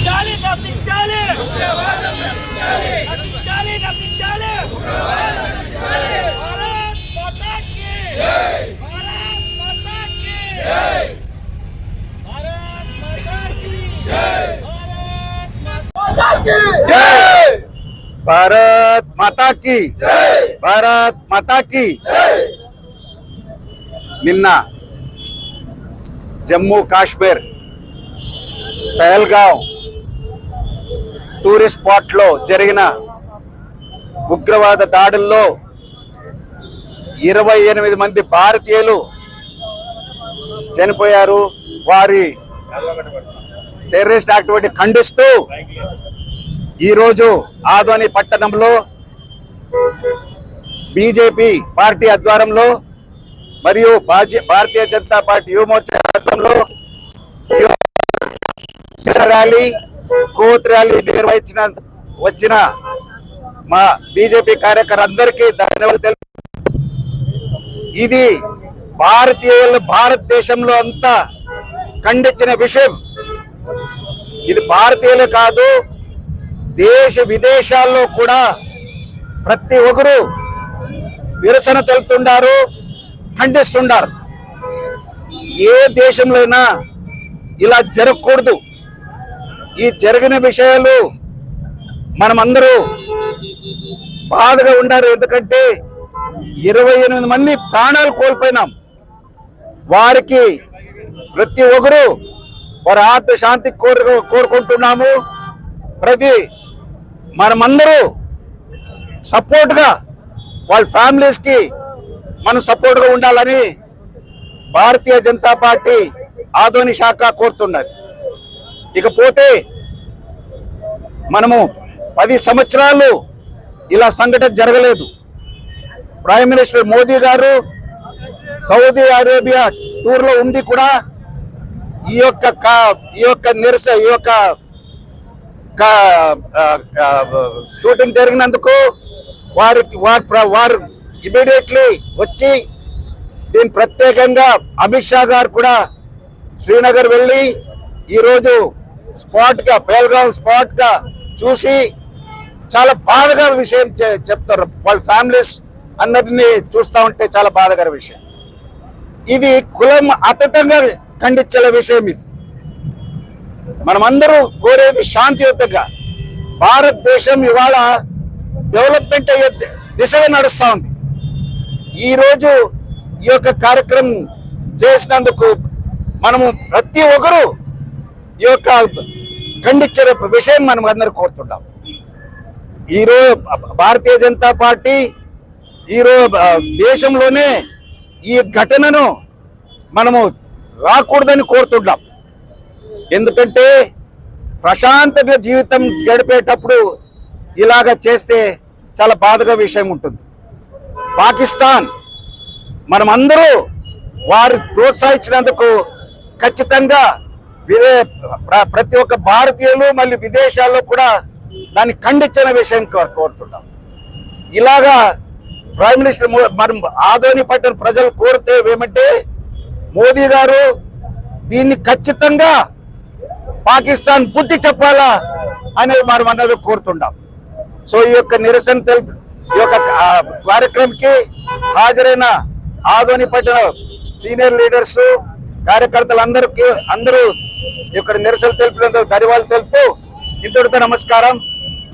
నశించాలి నశించాలి నశించాలి నశించాలి భారత్ మాతా కీ భారత్ మాతా కీ భారత్ మాతా కీ భారత్ మాతా కీ భారత్ మాతాకి భారత్ మాతాకి నిన్న జమ్మూ కాశ్మీర్ పహల్గావ్ టూరిస్ట్ స్పాట్లో జరిగిన ఉగ్రవాద దాడుల్లో ఇరవై ఎనిమిది మంది భారతీయులు చనిపోయారు. వారి టెర్రరిస్ట్ యాక్టివిటీ ఖండిస్తూ ఈరోజు ఆదోని పట్టణంలో బీజేపీ పార్టీ ఆధ్వర్యంలో మరియు భారతీయ జనతా పార్టీ యువమోర్చా ఆధ్వర్యంలో ర్యాలీ కోత్ ర్యాలీ నిర్వహించిన వచ్చిన మా బీజేపీ కార్యకర్తలందరికీ ధన్యవాదాలు తెలుపు ఇది భారతీయులు భారతదేశంలో అంతా ఖండించిన విషయం. ఇది భారతీయులు కాదు దేశ విదేశాల్లో కూడా ప్రతి ఒక్కరు నిరసన తెలుపుతుండారు ఖండిస్తుండారు. ఏ దేశంలో అయినా ఇలా జరగకూడదు. ఈ జరిగిన విషయాలు మనమందరూ బాధగా ఉండారు ఎందుకంటే ఇరవై ఎనిమిది మంది ప్రాణాలు కోల్పోయినాం. వారికి ప్రతి ఒక్కరు వారి ఆత్మశాంతి కోరు కోరుకుంటున్నాము. ప్రతి మనమందరూ సపోర్ట్గా వాళ్ళ ఫ్యామిలీస్కి మనం సపోర్ట్గా ఉండాలని భారతీయ జనతా పార్టీ ఆధునిక శాఖ కోరుతున్నది. ఇకపోతే మనము పది సంవత్సరాలు ఇలా సంఘటన జరగలేదు. ప్రైమ్ మినిస్టర్ మోదీ గారు సౌదీ అరేబియా టూర్లో ఉండి కూడా ఈ యొక్క కా- ఈ యొక్క నిరస ఈ యొక్క కా- షూటింగ్ జరిగినందుకు వారికి వారు వారు ఇమీడియట్లీ వచ్చి దీని ప్రత్యేకంగా అమిత్ షా గారు కూడా శ్రీనగర్ వెళ్ళి ఈరోజు స్పాట్గా స్పాట్గా స్పాట్గా చూసి చాలా బాధగా విషయం చెప్తారు. వాళ్ళ ఫ్యామిలీస్ అందరినీ చూస్తా ఉంటే చాలా బాధకర విషయం. ఇది కులం అతీతంగా ఖండించే విషయం ఇది. మనమందరూ కోరేది శాంతియుతంగా భారతదేశం ఇవాళ డెవలప్మెంట్ అయ్యే దిశగా నడుస్తూ ఉంది. ఈరోజు ఈ యొక్క కార్యక్రమం చేసినందుకు మనము ప్రతి ఒక్కరూ ఈ యొక్క ఖండించే విషయం మనం అందరూ కోరుతున్నాం ఈరోజు భారతీయ జనతా పార్టీ ఈరోజు దేశంలోనే ఈ ఘటనను మనము రాకూడదని కోరుతున్నాం ఎందుకంటే ప్రశాంతంగా జీవితం గడిపేటప్పుడు ఇలాగ చేస్తే చాలా బాధగా విషయం ఉంటుంది. పాకిస్తాన్ మనమందరూ వారు ప్రోత్సహించినందుకు ఖచ్చితంగా విదే ప్రతి ఒక్క భారతీయులు మళ్ళీ విదేశాల్లో కూడా దాన్ని ఖండించిన విషయం కోరుతున్నాం ఇలాగా ప్రైమ్ మినిస్టర్ మో- మనం ఆదోని పట్టిన ప్రజలు కోరితే ఏమంటే మోదీ గారు దీన్ని ఖచ్చితంగా పాకిస్తాన్ బుద్ధి చెప్పాలా అనేది మనం అన్నది కోరుతున్నాం సో ఈ యొక్క నిరసన తెలుపు ఈ యొక్క కార్యక్రమంకి హాజరైన ఆదోని పట్టిన సీనియర్ లీడర్స్ కార్యకర్తలందరికీ అందరూ ఇక్కడ నిరసన తెలిపినందుకు ధన్యవాదాలు తెలుపుతూ ఇంతటితో నమస్కారం.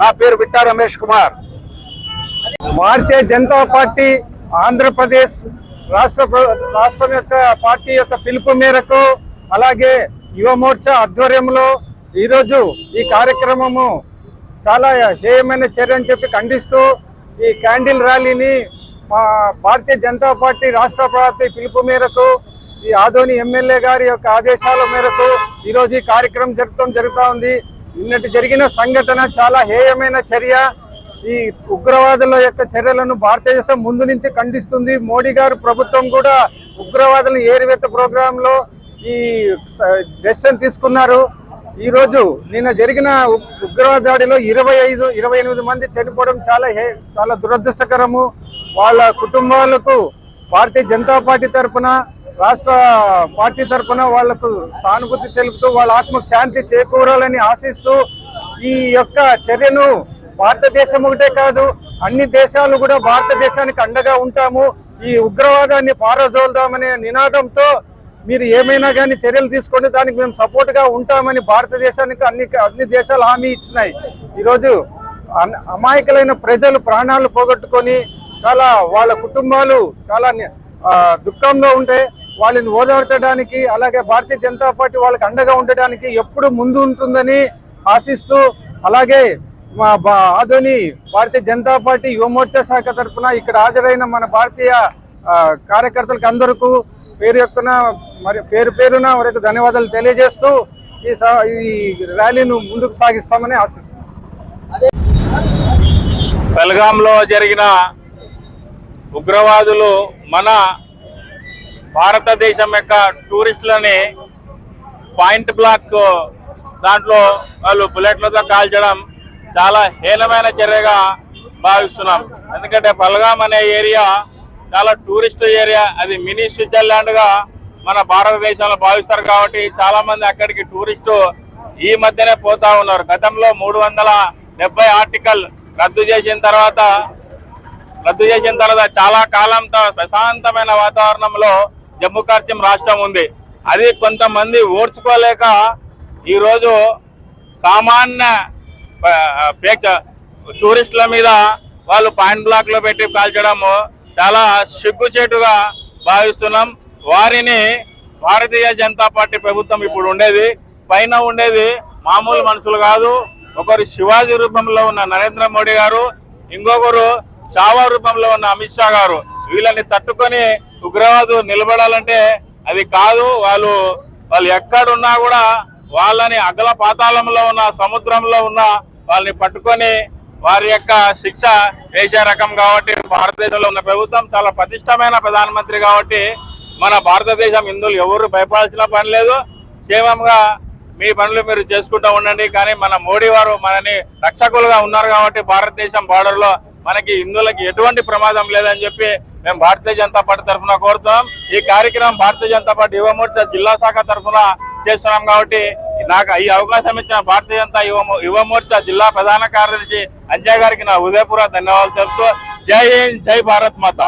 నా పేరు విట్టా రమేష్ కుమార్. భారతీయ జనతా పార్టీ ఆంధ్రప్రదేశ్ రాష్ట్ర రాష్ట్రం యొక్క పార్టీ యొక్క పిలుపు మేరకు అలాగే యువ మోర్చా ఆధ్వర్యంలో ఈరోజు ఈ కార్యక్రమము చాలా హేయమైన చర్య అని చెప్పి ఖండిస్తూ ఈ క్యాండిల్ ర్యాలీని మా భారతీయ జనతా పార్టీ రాష్ట్ర పార్టీ పిలుపు మేరకు ఈ ఆదోని ఎమ్మెల్యే గారి యొక్క ఆదేశాల మేరకు ఈరోజు ఈ కార్యక్రమం జరపడం జరుగుతూ ఉంది. నిన్నటి జరిగిన సంఘటన చాలా హేయమైన చర్య. ఈ ఉగ్రవాదుల యొక్క చర్యలను భారతదేశం ముందు నుంచి ఖండిస్తుంది. మోడీ గారు ప్రభుత్వం కూడా ఉగ్రవాదులను ఏరివేత ప్రోగ్రాంలో ఈ డెసిషన్ తీసుకున్నారు. ఈరోజు నిన్న జరిగిన ఉగ్రవాద దాడిలో ఇరవై ఐదు ఇరవై ఎనిమిది మంది చనిపోవడం చాలా హే చాలా దురదృష్టకరము. వాళ్ళ కుటుంబాలకు భారతీయ జనతా పార్టీ తరఫున రాష్ట్ర పార్టీ తరఫున వాళ్ళకు సానుభూతి తెలుపుతూ వాళ్ళ ఆత్మకు శాంతి చేకూరాలని ఆశిస్తూ ఈ యొక్క చర్యను భారతదేశం ఒకటే కాదు అన్ని దేశాలు కూడా భారతదేశానికి అండగా ఉంటాము. ఈ ఉగ్రవాదాన్ని పారదోల్దామనే నినాదంతో మీరు ఏమైనా కానీ చర్యలు తీసుకోండి దానికి మేము సపోర్ట్గా ఉంటామని భారతదేశానికి అన్ని అన్ని దేశాలు హామీ ఇచ్చినాయి. ఈరోజు అమాయకులైన ప్రజలు ప్రాణాలు పోగొట్టుకొని చాలా వాళ్ళ కుటుంబాలు చాలా దుఃఖంలో ఉంటే వాళ్ళని ఓదార్చడానికి అలాగే భారతీయ జనతా పార్టీ వాళ్ళకి అండగా ఉండడానికి ఎప్పుడు ముందు ఉంటుందని ఆశిస్తూ అలాగే మా బా భారతీయ జనతా పార్టీ యువమోర్చా శాఖ తరఫున ఇక్కడ హాజరైన మన భారతీయ కార్యకర్తలకు అందరికీ పేరు యొక్కన మరి పేరు పేరున వరకు ధన్యవాదాలు తెలియజేస్తూ ఈ ఈ ర్యాలీను ముందుకు సాగిస్తామని ఆశిస్తున్నాం. బెల్గాంలో జరిగిన ఉగ్రవాదులు మన భారతదేశం యొక్క టూరిస్టులని పాయింట్ బ్లాక్ దాంట్లో వాళ్ళు బుల్లెట్లతో కాల్చడం చాలా హీనమైన చర్యగా భావిస్తున్నాం. ఎందుకంటే పల్గాం అనే ఏరియా చాలా టూరిస్ట్ ఏరియా. అది మినీ స్విట్జర్లాండ్గా మన భారతదేశంలో భావిస్తారు కాబట్టి చాలా మంది అక్కడికి టూరిస్టు ఈ మధ్యనే పోతా ఉన్నారు. గతంలో మూడు వందల డెబ్బై ఆర్టికల్ రద్దు చేసిన తర్వాత రద్దు చేసిన తర్వాత చాలా కాలంతో ప్రశాంతమైన వాతావరణంలో జమ్మూ కాశ్మీర్ రాష్ట్రం ఉంది. అది కొంతమంది ఓర్చుకోలేక ఈరోజు సామాన్య టూరిస్టుల మీద వాళ్ళు పాయింట్ బ్లాక్లో పెట్టి కాల్చడము చాలా సిగ్గుచేటుగా భావిస్తున్నాం. వారిని భారతీయ జనతా పార్టీ ప్రభుత్వం ఇప్పుడు ఉండేది. పైన ఉండేది మామూలు మనుషులు కాదు. ఒకరు శివాజీ రూపంలో ఉన్న నరేంద్ర మోడీ గారు ఇంకొకరు చావా రూపంలో ఉన్న అమిత్ షా గారు. వీళ్ళని తట్టుకొని ఉగ్రవాదు నిలబడాలంటే అది కాదు. వాళ్ళు వాళ్ళు ఎక్కడున్నా కూడా వాళ్ళని అగల పాతాళంలో ఉన్న సముద్రంలో ఉన్న వాళ్ళని పట్టుకొని వారి యొక్క శిక్ష వేసే రకం కాబట్టి భారతదేశంలో ఉన్న ప్రభుత్వం చాలా పటిష్టమైన ప్రధానమంత్రి కాబట్టి మన భారతదేశం ఇందులో ఎవరు భయపడాల్సిన పని లేదు. క్షేమంగా మీ పనులు మీరు చేసుకుంటూ ఉండండి. కానీ మన మోడీ వారు మనని రక్షకులుగా ఉన్నారు కాబట్టి భారతదేశం బార్డర్లో మనకి హిందువులకి ఎటువంటి ప్రమాదం లేదని చెప్పి మేము భారతీయ జనతా పార్టీ తరఫున కోరుతున్నాం. ఈ కార్యక్రమం భారతీయ జనతా పార్టీ యువమోర్చా జిల్లా శాఖ తరఫున చేస్తున్నాం కాబట్టి నాకు ఈ అవకాశం ఇచ్చిన భారతీయ జనతా యువ మో- జిల్లా ప్రధాన కార్యదర్శి అంజయ్ గారికి నా ఉదయపూర్వ ధన్యవాదాలు తెలుపుతూ జై హింద్ జై భారత్ మాత.